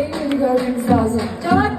Benim gibi görmemiz lazım. Canan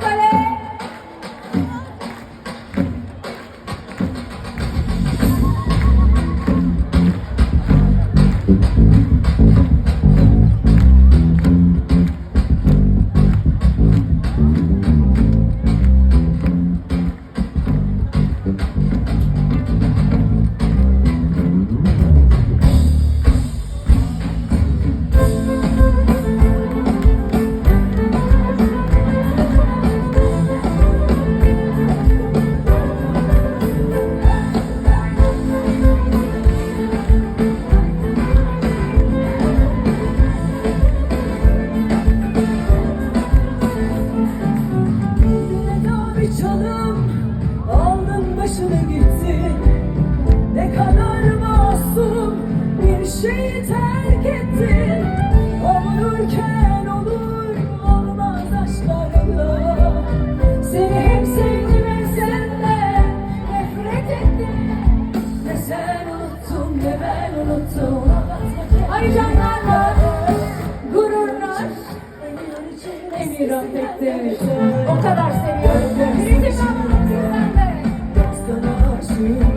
kaybettiniz. O kadar seviyorum. Kritik anlamı sizden de.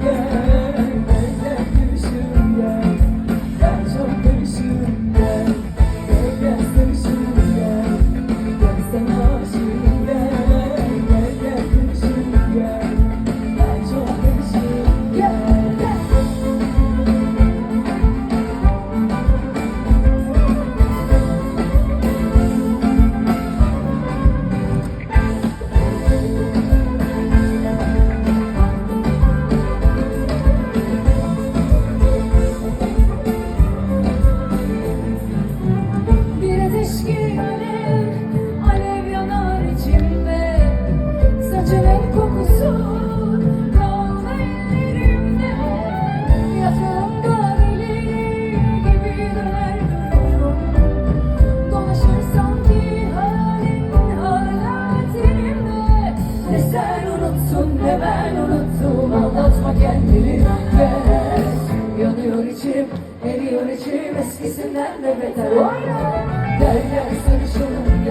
eskisinden de beter o Derler sarışınım